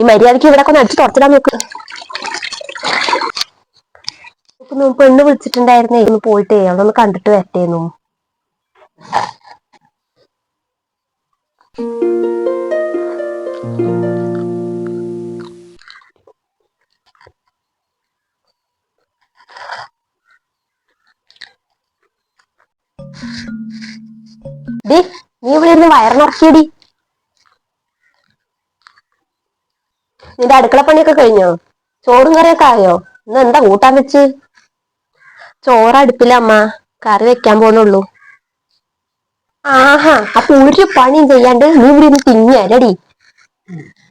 ഈ മര്യാദയ്ക്ക് ഇവിടെ ഒക്കെ അടിച്ചു തുറച്ചിടാൻ നോക്ക്. പെണ്ണ് വിളിച്ചിട്ടുണ്ടായിരുന്നേ. ഒന്ന് പോയിട്ടേ അവളൊന്ന് കണ്ടിട്ട് വരട്ടേന്നു. നീ ഇവിടെ ഇരുന്ന് വയറിനിറക്കിയടി നിന്റെ അടുക്കള പണിയൊക്കെ കഴിഞ്ഞോ? ചോറും കറിയൊക്കെ ആയോ? ഇന്ന് എന്താ കൂട്ടാൻ വെച്ച്? ചോറ് അടുപ്പില്ല അമ്മ. കറി വെക്കാൻ പോണുള്ളൂ. ആഹാ അപ്പൊ ഒരു പണിയും ചെയ്യാണ്ട് നീ ഇവിടെ ഇരുന്ന് തിങ്ങിയാലടി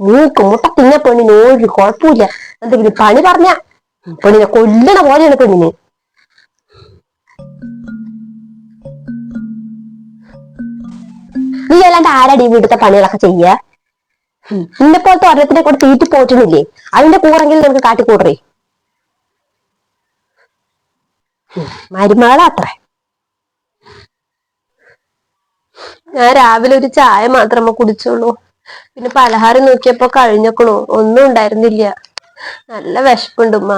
മൂക്ക് മുട്ട തിന്ന പെണ്ണിന് ഒരു കുഴപ്പമില്ല എന്തെങ്കിലും പണി പറഞ്ഞ? പെണ്ണിനെ കൊല്ലണ പോലെയാണ് പെണ്ണിന്. നീ അല്ലാണ്ട് ആരടി വീടത്തെ പണികളൊക്കെ ചെയ്യ? നിന്നെ പോലത്തെ ഒരെണ്ണത്തിനെ കൂടെ തീറ്റി പോറ്റുന്നില്ലേ? അതിന്റെ കൂറെങ്കിലും നമുക്ക് കാട്ടിക്കൂടറേ. മരുമകളാത്രേ. ഞാൻ രാവിലെ ഒരു ചായ മാത്രമേ കുടിച്ചുള്ളൂ. പിന്നെ പലഹാരം നോക്കിയപ്പോ കഴിഞ്ഞക്കണു. ഒന്നും ഉണ്ടായിരുന്നില്ല. നല്ല വിശപ്പുണ്ട് ഉമ്മ.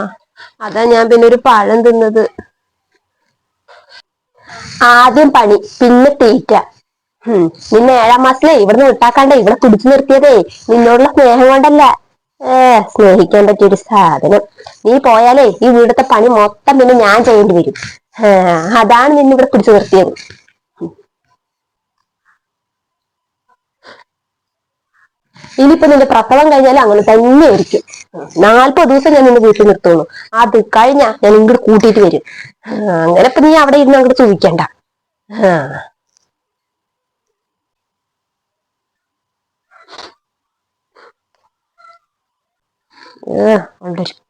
അതാ ഞാൻ പിന്നെ ഒരു പഴം തിന്നത്. ആദ്യം പണി പിന്നെ തീറ്റ. നിന്നെ ഏഴാം മാസത്തിലെ ഇവിടുന്ന് വിട്ടാക്കാണ്ടേ ഇവിടെ പിടിച്ചു നിർത്തിയതേ. നിന്നോടുള്ള സ്നേഹം കൊണ്ടല്ല. ഏ സ്നേഹിക്കാൻ പറ്റിയൊരു സാധനം. നീ പോയാലേ ഈ വീടത്തെ പണി മൊത്തം പിന്നെ ഞാൻ ചെയ്യേണ്ടി വരും. അതാണ് നിന്നെ ഇവിടെ പിടിച്ചു നിർത്തിയത്. ഇനിയിപ്പോ നിന്റെ പ്രസവം കഴിഞ്ഞാൽ അങ്ങനെ തന്നെ ആയിരിക്കും. നാല്പത് ദിവസം ഞാൻ നിന്നെ വീട്ടിൽ നിർത്തുള്ളൂ. അത് കഴിഞ്ഞാ ഞാൻ ഇങ്ങോട്ട് കൂട്ടിയിട്ട് വരും. അങ്ങനെ ഇപ്പൊ നീ അവിടെ ഇരുന്ന് അങ്ങോട്ട് ചോദിക്കണ്ട. ആ.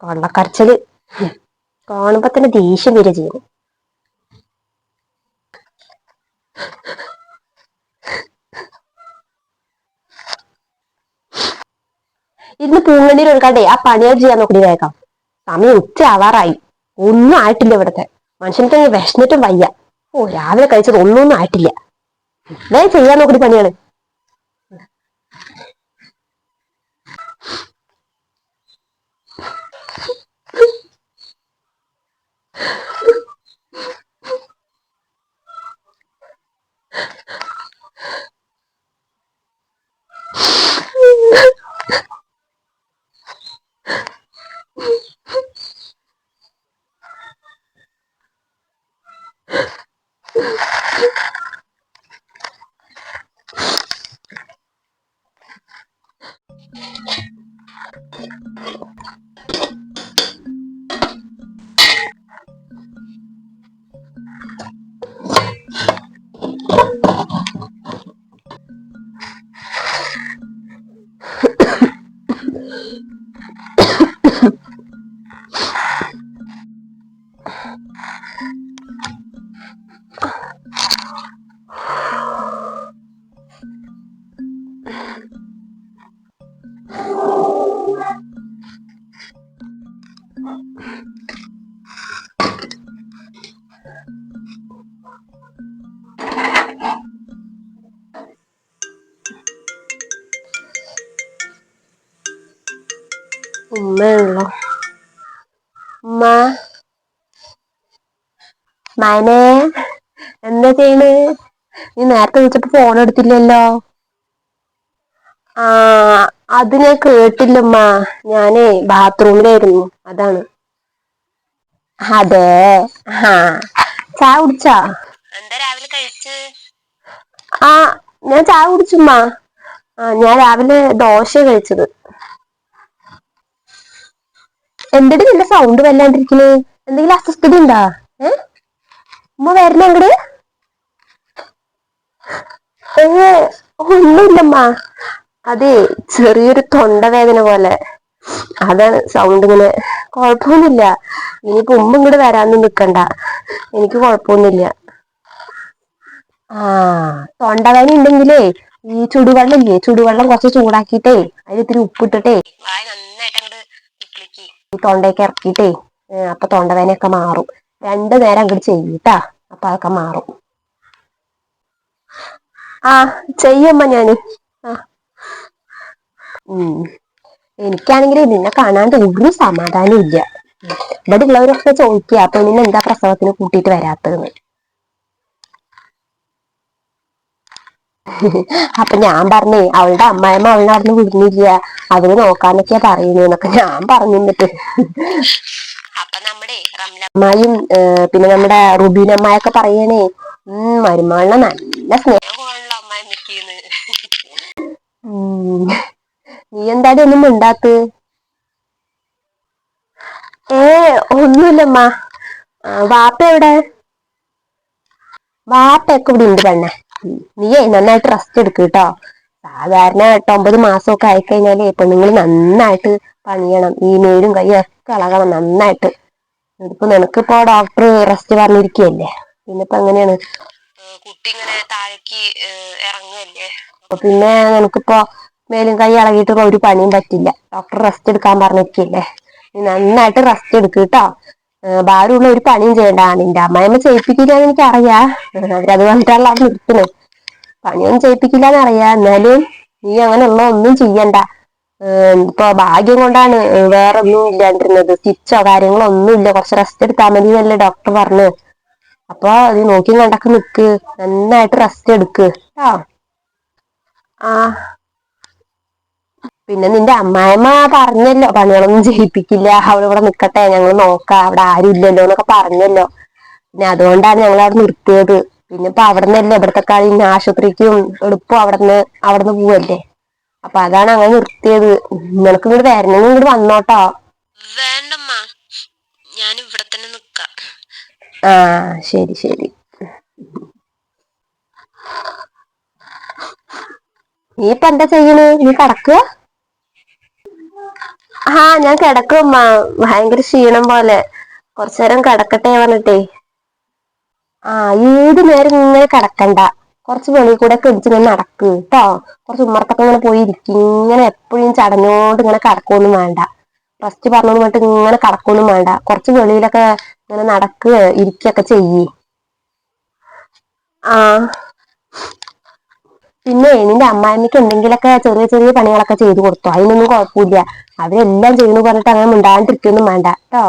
കള്ളക്കരച്ചൽ. കാണുമ്പോ തന്നെ ദേഷ്യം വരെ ചെയ്യുന്നു ഇരുന്ന് പൂങ്കണ്ണീര് ഒഴുക്കാണ്ടേ ആ പണികൾ ചെയ്യാൻ നോക്കി. വേഗം. സമയം ഉച്ച ആവാറായി. ഒന്നും ആയിട്ടില്ല ഇവിടത്തെ. മനുഷ്യനക്ക് വിശന്നിട്ടും വയ്യ. ഓ രാവിലെ കഴിച്ചത് ഒന്നും ആയിട്ടില്ല. വേഗം ചെയ്യാൻ നോക്കി പണിയാണ് ഉമ്മയുള്ളോ ഉമ്മ മനെ എന്താ ചെയ്യണ്? നീ നേരത്തെ വിളിച്ചപ്പോ ഫോൺ എടുത്തില്ലല്ലോ. ആ അത് ഞാൻ കേട്ടില്ലമ്മ ഞാനേ ബാത്റൂമിലായിരുന്നു. അതാണ്. അതെ. ആ. ചായ കുടിച്ചാ? എന്താ രാവിലെ കഴിച്ച്? ആ ഞാൻ ചായ കുടിച്ചുമ്മ ആ ഞാൻ രാവിലെ ദോശ കഴിച്ചത്. എന്തിട്ട് നിന്റെ സൗണ്ട് വല്ലാണ്ടിരിക്കണേ? എന്തെങ്കിലും അസ്വസ്ഥത ഉണ്ടാ ഏ? ഉമ്മ വരണ ഒന്നുമില്ലമ്മ. അതെ ചെറിയൊരു തൊണ്ടവേദന പോലെ. അതാണ് സൗണ്ട് ഇങ്ങനെ. കുഴപ്പമൊന്നുമില്ല ഇനിയിപ്പോ ഉമ്മ ഇങ്ങോട്ട് വരാനൊന്നും നിക്കണ്ട. എനിക്ക് കുഴപ്പമൊന്നുമില്ല ആ തൊണ്ടവേദന ഉണ്ടെങ്കിലേ ഈ ചുടുവെള്ളം ഇല്ലേ ചുടുവെള്ളം കുറച്ച് ചൂടാക്കിയിട്ടേ അതിൽ ഇത്തിരി ഉപ്പിട്ടിട്ടേ ഈ തൊണ്ടയൊക്കെ ഇറക്കിയിട്ടേ അപ്പൊ തൊണ്ടവേദനയൊക്കെ മാറും. രണ്ടു നേരം അങ്ങോട്ട് ചെയ്യൂട്ടാ. അപ്പൊ അതൊക്കെ മാറും. ആ ചെയ്യമ്മ ഞാൻ. എനിക്കാണെങ്കിൽ നിന്നെ കാണാണ്ട് ഒരു സമാധാനം ഇല്ല. ഇവിടെ ഉള്ളവരൊക്കെ ചോദിക്കുക അപ്പൊ നിന്നെ എന്താ പ്രസവത്തിന് കൂട്ടിയിട്ട് വരാത്തതെന്ന്. അപ്പൊ ഞാൻ പറഞ്ഞേ അവളുടെ അമ്മായിമ്മ അവളിനെ അവിടുന്ന് വിടുന്നില്ല. അവർ നോക്കാന്നൊക്കെയാ പറയുന്നേന്നൊക്കെ ഞാൻ പറഞ്ഞു അപ്പൊ നമ്മുടെ റംലമ്മായും പിന്നെ നമ്മുടെ റുബീനമ്മയൊക്കെ പറയണേ ഉം മരുമകളെ നല്ല സ്നേഹമുള്ള അമ്മായിമ്മയ്ക്കുന്ന് നീ എന്തായാലും ഒന്നും ഉണ്ടാത്ത് ഏ ഒന്നുമില്ലമ്മ. വാപ്പ എവിടെ? വാപ്പയൊക്കെ ഇവിടെ ഉണ്ട് പെണ്ണെ. നീയേ നന്നായിട്ട് റെസ്റ്റ് എടുക്കൂട്ടോ കേട്ടോ സാധാരണ എട്ടൊമ്പത് മാസമൊക്കെ ആയിക്കഴിഞ്ഞാൽ പെണ്ണുങ്ങൾ നന്നായിട്ട് പണിയണം. ഈ മേലും കൈയും ഒക്കെ ഇളകണം നന്നായിട്ട്. ഇതിപ്പോ നിനക്കിപ്പോ ഡോക്ടർ റെസ്റ്റ് പറഞ്ഞിരിക്കുകയല്ലേ പിന്നിപ്പോ എങ്ങനെയാണ്? കുട്ടി ഇങ്ങനെ താഴേക്ക് ഇറങ്ങുകയല്ലേ? അപ്പൊ പിന്നെ നിനക്കിപ്പോ മേലും കൈ ഇളകിയിട്ട് ഒരു പണിയും പറ്റില്ല. ഡോക്ടർ റെസ്റ്റ് എടുക്കാൻ പറഞ്ഞിരിക്കുകയല്ലേ നീ നന്നായിട്ട് റെസ്റ്റ് എടുക്ക് കേട്ടോ. ഭാരമുള്ള ഒരു പണിയും ചെയ്യണ്ട. നിന്റെ അമ്മായിമ്മ ചെയ്യിപ്പിക്കില്ലാന്ന് എനിക്ക് അറിയാം അവരത് പറഞ്ഞിട്ടാണല്ലോ അവിടെ നിർത്തുന്നത് പണിയൊന്നും ചെയ്യിപ്പിക്കില്ലാന്ന് എന്നറിയാം എന്നാലും നീ അങ്ങനെയുള്ള ഒന്നും ചെയ്യണ്ട. ഇപ്പൊ ഭാഗ്യം കൊണ്ടാണ് വേറെ ഒന്നും ഇല്ലാണ്ടിരുന്നത്. സ്റ്റിച്ചോ കാര്യങ്ങളോ ഒന്നും ഇല്ല കുറച്ച് റെസ്റ്റ് എടുത്താൽ മതി എന്നല്ലേ ഡോക്ടർ പറഞ്ഞു. അപ്പൊ അത് നോക്കി കണ്ടൊക്കെ നിക്ക്. നന്നായിട്ട് റെസ്റ്റ് എടുക്ക് കേട്ടോ ആ. പിന്നെ നിന്റെ അമ്മായിമ്മ പറഞ്ഞല്ലോ പണികളൊന്നും ചെയ്യിപ്പിക്കില്ല. അവൾ ഇവിടെ നിക്കട്ടെ. ഞങ്ങൾ നോക്കാം. അവിടെ ആരും ഇല്ലല്ലോ എന്നൊക്കെ പറഞ്ഞല്ലോ. പിന്നെ അതുകൊണ്ടാണ് ഞങ്ങൾ അവിടെ നിർത്തിയത്. പിന്നെ ഇപ്പൊ അവിടെ നിന്നല്ലേ ഇവിടത്തെ കാര്യം ആശുപത്രിക്കും എളുപ്പം അവിടെ നിന്ന് അവിടെ നിന്ന് പോവല്ലേ? അപ്പൊ അതാണ് അങ്ങനെ നിർത്തിയത്. നിനക്ക് ഇങ്ങോട്ട് വരണമെങ്കിൽ ഇങ്ങോട്ട് വന്നോട്ടോ. വേണ്ടമ്മ. ഞാൻ ഇവിടെ തന്നെ നിക്കാം. ആ ശരി ശരി. നീ ഇപ്പൊ എന്താ ചെയ്യണേ? നീ കിടക്കുക ആ ഞാൻ കിടക്കും ഭയങ്കര ക്ഷീണം പോലെ. കുറച്ചു നേരം കിടക്കട്ടെ പറഞ്ഞിട്ടേ. ആ ഏത് നേരം ഇങ്ങനെ കിടക്കണ്ട? കുറച്ച് വെളിയിൽ കൂടെ ഒക്കെ ഇടിച്ച് ഇങ്ങനെ നടക്ക് കേട്ടോ കുറച്ച് ഉമ്മറത്തൊക്കെ ഇങ്ങനെ പോയി ഇരിക്കും. ഇങ്ങനെ എപ്പോഴും ചടഞ്ഞോണ്ട് ഇങ്ങനെ കടക്കുമൊന്നും വേണ്ട. ഫസ്റ്റ് പറഞ്ഞു പോയിട്ട് ഇങ്ങനെ കടക്കുമൊന്നും വേണ്ട. കുറച്ച് വെളിയിലൊക്കെ ഇങ്ങനെ നടക്കുക ഇരിക്കൊക്കെ ചെയ്യ്. ആ. പിന്നെ നിന്റെ അമ്മായിമ്മയ്ക്ക് എന്തെങ്കിലുമൊക്കെ ചെറിയ ചെറിയ പണികളൊക്കെ ചെയ്തു കൊടുത്തു. അതിനൊന്നും കുഴപ്പമില്ല. അവരെല്ലാം ചെയ്യുന്നു പറഞ്ഞിട്ട് അങ്ങനെ മിണ്ടാണ്ടിരിക്കൊന്നും വേണ്ട കേട്ടോ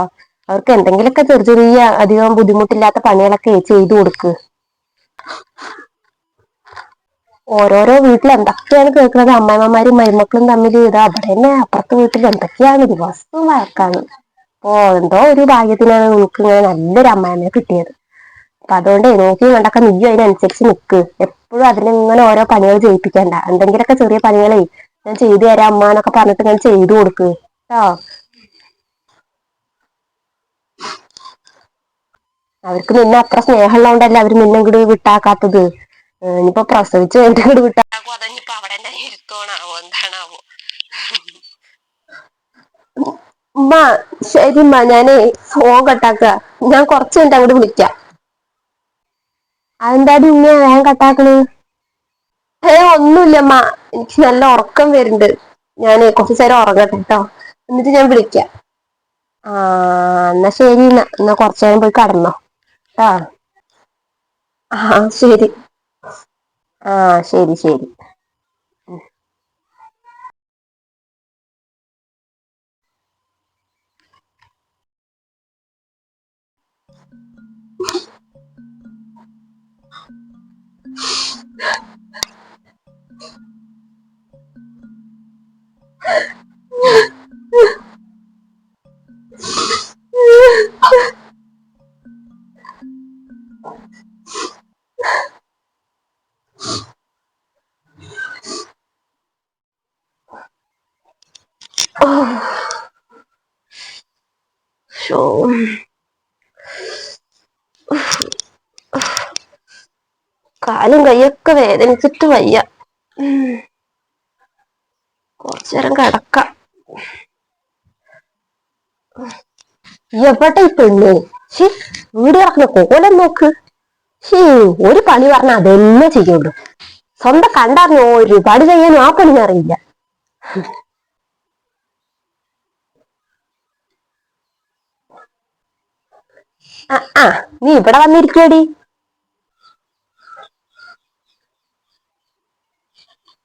അവർക്ക് എന്തെങ്കിലുമൊക്കെ ചെറിയ ചെറിയ അധികം ബുദ്ധിമുട്ടില്ലാത്ത പണികളൊക്കെ ചെയ്തു കൊടുക്ക്. ഓരോരോ വീട്ടിൽ എന്തൊക്കെയാണ് കേൾക്കുന്നത്? അമ്മായിമ്മമാരും മരുമക്കളും തമ്മിൽ ഇത് അവിടെ തന്നെ അപ്പുറത്തെ വീട്ടിൽ എന്തൊക്കെയാണ് ദിവസവും വഴക്കാണ് അപ്പോ എന്തോ ഒരു ഭാഗ്യത്തിനാണ് നിനക്ക് ഇങ്ങനെ നല്ലൊരു അമ്മായിമ്മയെ കിട്ടിയത്. അപ്പൊ അതുകൊണ്ട് നോക്കി കണ്ടൊക്കെ നീയും അതിനനുസരിച്ച് നിക്ക്. എപ്പോഴും അതിനെ ഇങ്ങനെ ഓരോ പണികൾ ചെയ്യിപ്പിക്കണ്ട. എന്തെങ്കിലുമൊക്കെ ചെറിയ പണികളെ ഞാൻ ചെയ്തു തരാം അമ്മ എന്നൊക്കെ പറഞ്ഞിട്ട് ഞാൻ ചെയ്തു കൊടുക്ക്. കേട്ടോ അവർക്ക് നിന്നെ അത്ര സ്നേഹമുള്ളതുകൊണ്ടല്ലേ അവർ നിന്നെ ഇങ്ങോട്ട് വിട്ടാക്കാത്തത്? ഇനിയിപ്പോ പ്രസവിച്ച് കഴിഞ്ഞിട്ട് ഇങ്ങോട്ട് വിട്ടാകോ അതഞ്ഞിപ്പോ അവിടെ തന്നെ ഇരുത്തോണാവോ എന്താണാവോ ഉമ്മ ശരി ഉമ്മ ഞാനേ ഫോൺ കട്ടാക്ക ഞാൻ കുറച്ച് കഴിഞ്ഞിട്ട് അങ്ങോട്ട് വിളിക്കാം അതെന്താടി ഉമ്മ വേഗം കട്ടാക്കണേ ഏ ഒന്നുമില്ലമ്മ എനിക്ക് നല്ല ഉറക്കം വരുന്നുണ്ട് ഞാൻ കുറച്ച് നേരം ഉറങ്ങട്ടെ കേട്ടോ എന്നിട്ട് ഞാൻ വിളിക്കാം ആ എന്നാ ശരി എന്നാ എന്നാ കുറച്ചു നേരം പോയി കടന്നോ കേട്ടോ ആ ശരി ആ ശരി ശരി. കൈയൊക്കെ വേദനിച്ചിട്ട് വയ്യ. കുറച്ചു നേരം കിടക്കാം. എവിടെ ഈ പെണ്ണ്? ഷീ വീട് കിടക്കുന്ന കോലം നോക്ക്. ഷീ ഒരു പണി പറഞ്ഞാൽ അതെന്നെ ചെയ്യുള്ളൂ. സ്വന്തം കണ്ടറിഞ്ഞോ ഒരു പണി ചെയ്യാനും ആ പണി അറിയില്ല. ആ നീ ഇവിടെ വന്നിരിക്കടി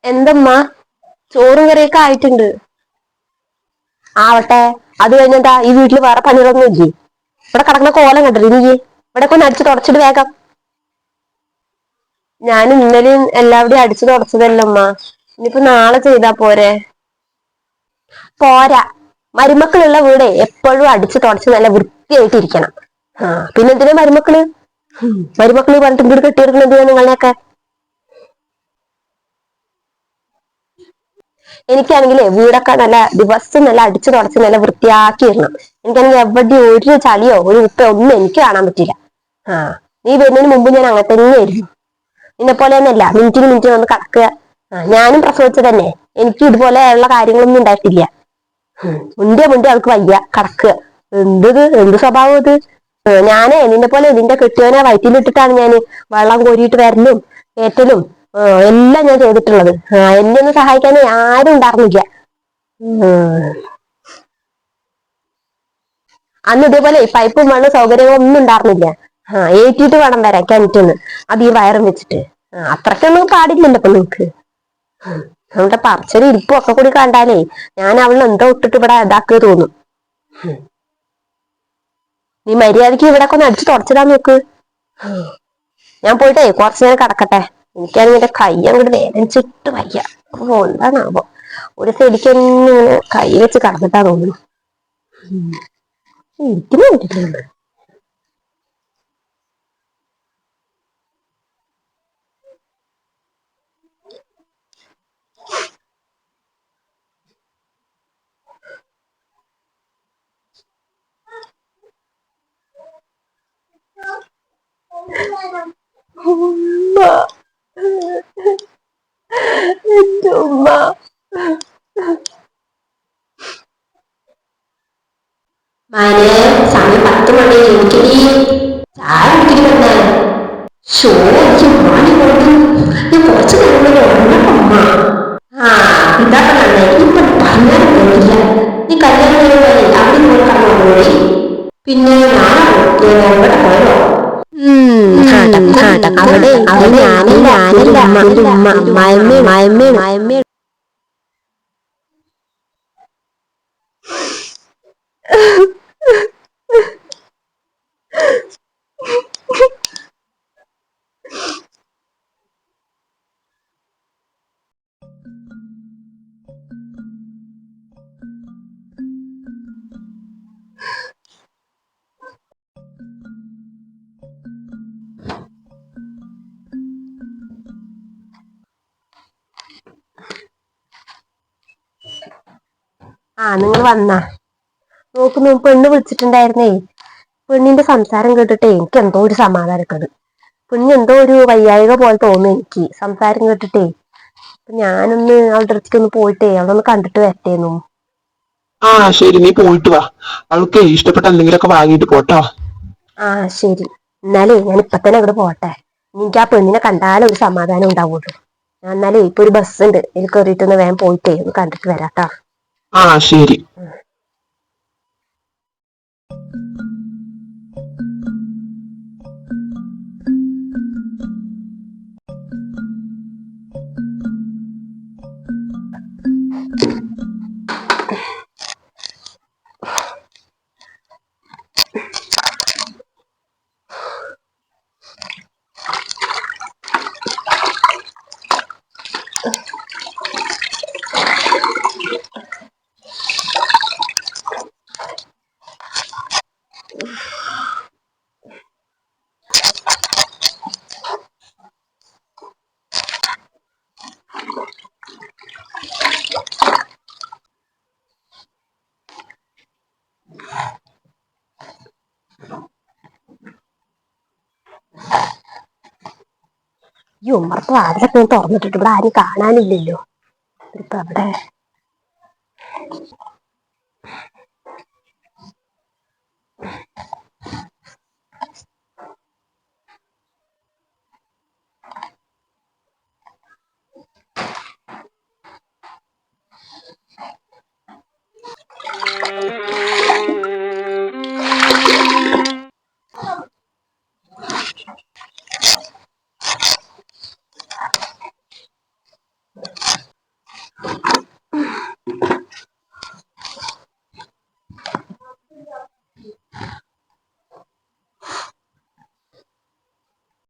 എന്തമ്മ? ചോറും കറിയൊക്കെ ആയിട്ടുണ്ട്. ആവട്ടെ. അത് കഴിഞ്ഞെന്താ ഈ വീട്ടിൽ വേറെ പണികളൊന്നും ഇല്ലേ? ഇവിടെ കിടക്കുന്ന കോലം കണ്ടില്ല നീ? ഇവിടെ ഒന്ന് അടിച്ചു തുടച്ചിട്ട് വേഗം. ഞാൻ ഇന്നലെയും എല്ലാവിടെയും അടിച്ചു തുടച്ചതല്ലമ്മ. ഇനിയിപ്പോ നാളെ ചെയ്താ പോരെ? പോരാ. മരുമക്കളുള്ള വീട് എപ്പോഴും അടിച്ചു തുടച്ച് നല്ല വൃത്തിയായിട്ടിരിക്കണം. ആ പിന്നെ എന്തിനാ മരുമക്കൾ? മരുമക്കൾ പറഞ്ഞിട്ട് വീട് കെട്ടിയെടുക്കണം എന്തിനാ നിങ്ങളെയൊക്കെ? എനിക്കാണെങ്കിലേ വീടൊക്കെ നല്ല ദിവസം നല്ല അടിച്ചു തുടച്ച് നല്ല വൃത്തിയാക്കി ഇടണം എനിക്കാണെങ്കിൽ എവിടെ ഒരു ചളിയോ ഒരു ഉപ്പയോ ഒന്നും എനിക്ക് കാണാൻ പറ്റില്ല. ആ നീ വരുന്നതിന് മുമ്പ് ഞാൻ അങ്ങനെ തന്നെയായിരുന്നു നിന്നെ പോലെ തന്നെയല്ല മിനിറ്റിന് മിനിറ്റിന് ഒന്ന് കടക്കുക. ഞാനും പ്രസവിച്ചത് തന്നെ എനിക്ക് ഇതുപോലെയുള്ള കാര്യങ്ങളൊന്നും ഉണ്ടായിട്ടില്ല. മുണ്ടിയ മുണ്ടിയ അവൾക്ക് വയ്യ കടക്കുക. എന്തത് എന്ത് സ്വഭാവം ഇത്? ഞാനേ നിന്നെ പോലെ നിന്റെ കെട്ടിയവനെ വയറ്റിലിട്ടിട്ടാണ് ഞാൻ വെള്ളം കോരിയിട്ട് വരലും ഏറ്റലും എല്ലാം ഞാൻ ചെയ്തിട്ടുള്ളത്. എന്നെ ഒന്ന് സഹായിക്കാൻ ആരും ഉണ്ടായിരുന്നില്ല. അന്ന് ഇതേപോലെ പൈപ്പും വേണം സൗകര്യങ്ങളൊന്നും ഉണ്ടായിരുന്നില്ല. ആ ഏറ്റിട്ട് വേണം വരാൻ കിണറ്റിന്ന് അത് ഈ വയറും വെച്ചിട്ട്. അത്രക്കൊന്നും പാടില്ലല്ലോ ഇപ്പൊ നിങ്ങക്ക്. നമ്മുടെ പറച്ചൊരു ഇരിപ്പും ഒക്കെ കൂടി കണ്ടാലേ ഞാൻ അവളെ എന്തോ ഇട്ടിട്ട് ഇവിടെ ഇതാക്കുക തോന്നും. നീ മര്യാദയ്ക്ക് ഇവിടെ ഒക്കെ ഒന്ന് അടിച്ചു തുടച്ചിടാൻ നോക്ക്. ഞാൻ പോയിട്ടേ കുറച്ചു നേരം കിടക്കട്ടെ. എനിക്കാണെങ്കിൽ എന്റെ കൈ അങ്ങോട്ട് വേദനിച്ചിട്ട് വയ്യ. അപ്പൊ എന്താണാവോ. ഒരു സൈഡിക്ക് ഇങ്ങനെ കൈ വെച്ച് കിടന്നിട്ടാ തോന്നുന്നു. ഉം. ഇരിക്കുന്നു കണ്ടിട്ടുണ്ട് ഉമ്മ കണ്ണോടി പിന്നെ ഞാനോ എവിടെ പോയോ അവിടെ അവിടെ ഞാനില്ല ഞാനില്ല അമ്മ ഉമ്മ മയമ്മ ആ നിങ്ങൾ വന്നാ. നോക്കുന്നു പെണ്ണ് വിളിച്ചിട്ടുണ്ടായിരുന്നേ. പെണ്ണിന്റെ സംസാരം കേട്ടിട്ടേ എനിക്ക് എന്തോ ഒരു സമാധാനക്കേട്. പെണ്ണിന് എന്തോ ഒരു വയ്യായിക പോലെ തോന്നുന്നു എനിക്ക് സംസാരം കേട്ടിട്ടേ. അപ്പൊ ഞാനൊന്ന് അവളുടെ അടുത്തേക്ക് ഒന്ന് പോയിട്ടേ അവളൊന്ന് കണ്ടിട്ട് വരട്ടേന്നു. ആ ശരി നീ പോയിട്ട് വാ. അവൾക്ക് ഇഷ്ടപ്പെട്ട എന്തെങ്കിലുമൊക്കെ വാങ്ങിയിട്ട് പോട്ടോ. ആ ശരി. എന്നാലേ ഞാൻ ഇപ്പൊ തന്നെ അങ്ങോട്ട് പോട്ടെ. എനിക്ക് ആ പെണ്ണിനെ കണ്ടാലേ ഒരു സമാധാനം ഉണ്ടാവുള്ളൂ. ഞാൻ എന്നാലേ ഇപ്പൊ ഒരു ബസ് ഉണ്ട് അതിൽ കയറിയിട്ടൊന്ന് വേഗം പോയിട്ടേ ഒന്ന് കണ്ടിട്ട് വരാട്ടാ. ആ ശരി. ഈ ഉമ്മർത്ത് വാതിലൊക്കെ തുറന്നിട്ടിട്ട് ഇവിടെ ആരും കാണാനില്ലല്ലോ. ഇപ്പൊ അവിടെ